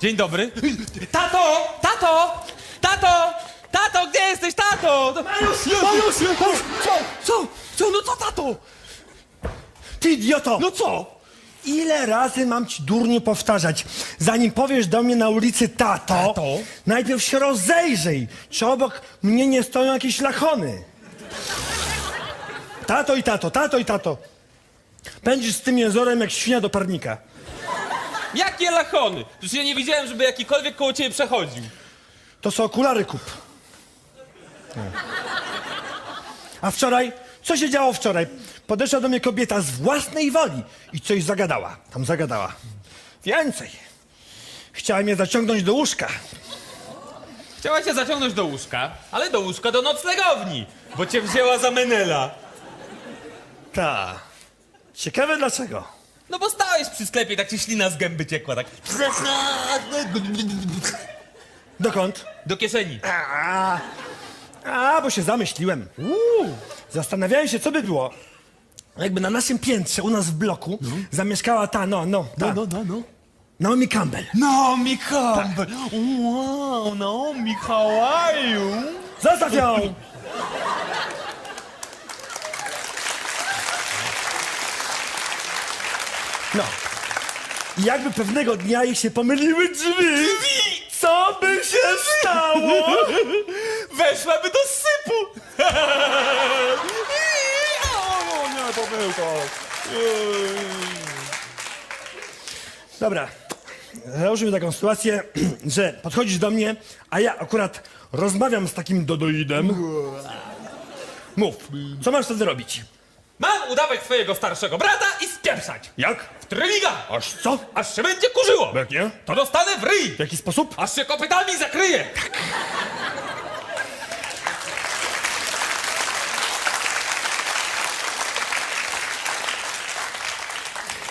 Dzień dobry. Tato! Tato! Tato! Tato, gdzie jesteś, tato? Mariusz! Mariusz! Mariusz! Co? Co? Co, no co, tato? Ty idioto! No co? Ile razy mam ci durnie powtarzać? Zanim powiesz do mnie na ulicy tato, Tato? najpierw się rozejrzyj, czy obok mnie nie stoją jakieś lachony. Tato i tato, tato i tato. Będziesz z tym jęzorem jak świnia do parnika. Jakie lachony? Przecież ja nie widziałem, żeby jakikolwiek koło ciebie przechodził. To są okulary kup. Nie. A wczoraj? Co się działo wczoraj? Podeszła do mnie kobieta z własnej woli i coś zagadała. Tam zagadała. Więcej. Chciała mnie zaciągnąć do łóżka. Chciała cię zaciągnąć do łóżka, ale do łóżka do noclegowni, bo cię wzięła za menela. Ta. Ciekawe dlaczego. No bo stałeś przy sklepie i tak ci ślina z gęby ciekła, tak Dokąd? do kieszeni. A, a bo się zamyśliłem. Zastanawiałem się, co by było, jakby na naszym piętrze, u nas w bloku, zamieszkała ta, no, no, ta. no, no. Naomi Campbell. Naomi Campbell. Wow, Naomi, how are you? Zostaw ją! No. I jakby pewnego dnia ich się pomyliły drzwi, co by się stało? Weszłaby do sypu. o, nie, pomyłka. Dobra. Załóżmy taką sytuację, że podchodzisz do mnie, a ja akurat rozmawiam z takim dodoidem. Mów, co masz wtedy robić? Mam udawać twojego starszego brata i spieprzać. Jak? W tryliga. Aż co? Aż się będzie kurzyło. Jak nie? To dostanę w ryj. W jaki sposób? Aż się kopytami zakryje.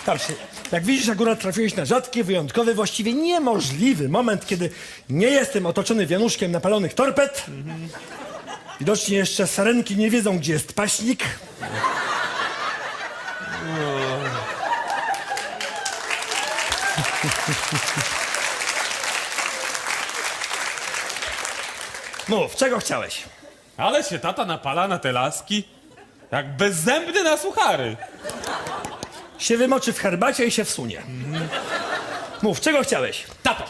Patrz, jak widzisz, akurat trafiłeś na rzadki, wyjątkowy, właściwie niemożliwy moment, kiedy nie jestem otoczony wianuszkiem napalonych torped. Widocznie jeszcze sarenki nie wiedzą, gdzie jest paśnik. Mów, czego chciałeś? Ale się tata napala na te laski. Jak bezzębny na suchary. Się wymoczy w herbacie i się wsunie. Mów, czego chciałeś? Tato,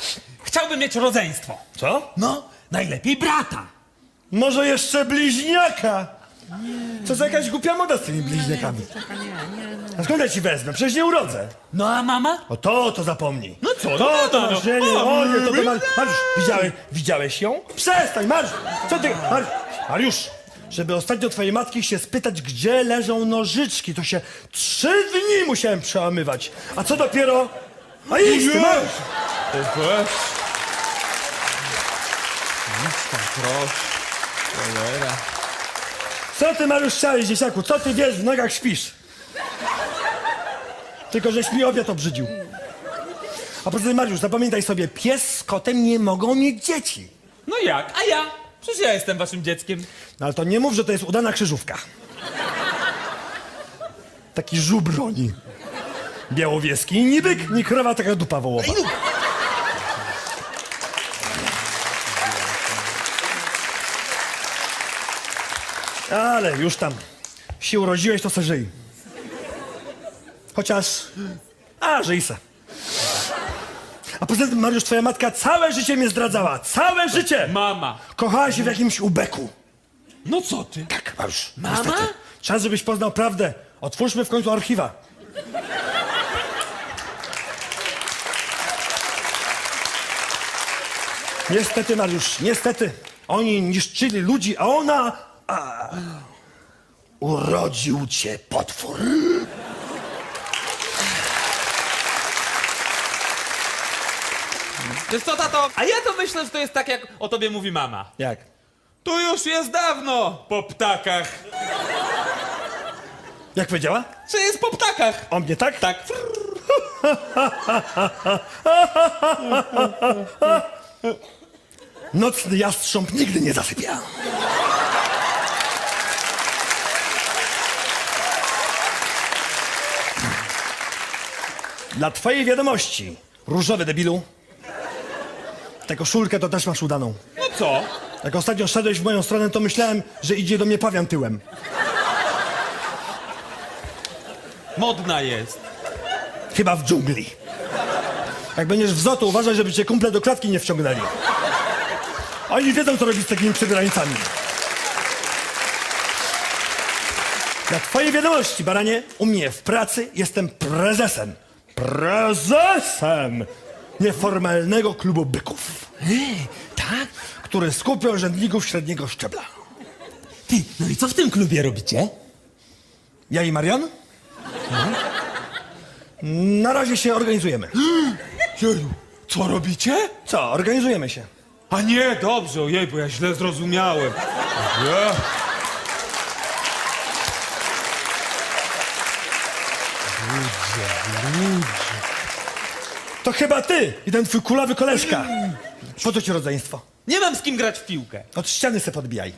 chciałbym mieć rodzeństwo. Co? No, najlepiej brata. Może jeszcze bliźniaka? Co za jakaś głupia moda z tymi bliźniakami? A skąd ja ci wezmę? Przecież nie urodzę. No a mama? O to, to zapomnij. No co, no To, to tata, masz, no. nie, nie, O, nie, to, to my- Mariusz, Mariusz, widziałeś, widziałeś ją? Przestań, Mariusz, co ty, Mariusz, Mariusz, żeby ostatnio twojej matki się spytać, gdzie leżą nożyczki, to się trzy dni musiałem przełamywać. A co dopiero? A idź ty, Mariusz. Nic tam, proszę. Cholera. Co ty, Mariusz, chciałeś, dzieciaku? Co ty wiesz, w nogach śpisz? Tylko, żeś mi obiad obrzydził. A poza tym, Mariusz, zapamiętaj sobie, pies z kotem nie mogą mieć dzieci. No jak? A ja? Przecież ja jestem waszym dzieckiem. No ale to nie mów, że to jest udana krzyżówka. Taki żubroni. Białowieski, ni byk, ni krowa, taka dupa wołowa. Ale już tam się urodziłeś, to se żyj. Chociaż... A, żyj se. A poza tym, Mariusz, twoja matka całe życie mnie zdradzała. Całe życie! Mama. Kochała się w jakimś ubeku. No co ty? Tak, Mariusz. Mama? Niestety. Czas, żebyś poznał prawdę. Otwórzmy w końcu archiwa. Niestety, Mariusz, niestety. Oni niszczyli ludzi, a ona... A, urodził cię potwór. Wiesz co, tato? A ja to myślę, że to jest tak, jak o tobie mówi mama. Jak? Tu już jest dawno po ptakach. Jak powiedziała? Czy jest po ptakach? O mnie, tak? Tak. Nocny jastrząb nigdy nie zasypia. Dla twojej wiadomości, różowy debilu, Tę koszulkę to też masz udaną. No co? Jak ostatnio szedłeś w moją stronę, to myślałem, że idzie do mnie pawian tyłem. Modna jest. Chyba w dżungli. Jak będziesz w zoo, to uważaj, żeby cię kumple do klatki nie wciągnęli. Oni wiedzą, co robić z takimi przebierańcami. Na twojej wiadomości, baranie, u mnie w pracy jestem prezesem. Prezesem nieformalnego klubu byków, Ej, tak? który skupia urzędników średniego szczebla. Ty, no i co w tym klubie robicie? Ja i Marian? Na razie się organizujemy. Jeju, co robicie? Co, organizujemy się. A nie, dobrze, ojej, bo ja źle zrozumiałem. Nie. To chyba ty i ten twój kulawy koleżka. Po co ci rodzeństwo? Nie mam z kim grać w piłkę. Od ściany se podbijaj.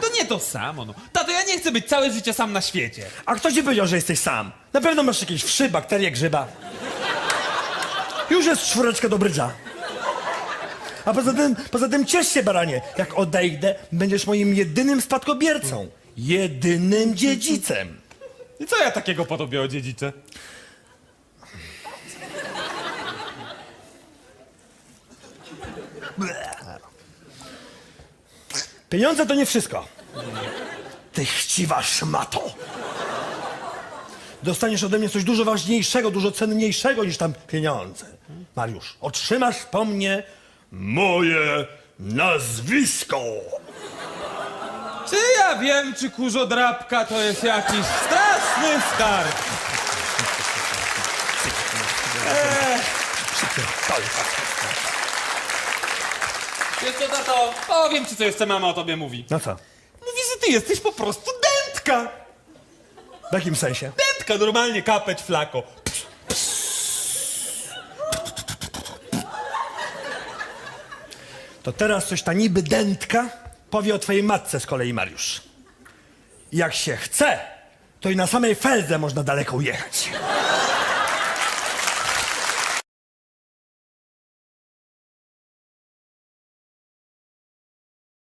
To nie to samo, no. Tato, ja nie chcę być całe życie sam na świecie. A kto ci powiedział, że jesteś sam? Na pewno masz jakieś wszy, bakterie, grzyba. Już jest czwóreczka do brydża. A poza tym, poza tym ciesz się, baranie. Jak odejdę, będziesz moim jedynym spadkobiercą. Jedynym dziedzicem. I co ja takiego po tobie odziedziczę? Pieniądze to nie wszystko. Ty chciwa szmato. Dostaniesz ode mnie coś dużo ważniejszego, dużo cenniejszego niż tam pieniądze. Mariusz, otrzymasz po mnie moje nazwisko. Ja wiem, czy kurzodrapka to jest jakiś straszny skarb? Wiesz co, tato? Powiem ci, co jeszcze mama o tobie mówi. No co? Mówi, że ty jesteś po prostu dętka. W jakim sensie? Dętka, normalnie kapeć flako. To teraz coś ta niby dętka powie o twojej matce z kolei, Mariusz. Jak się chce, to i na samej feldze można daleko ujechać.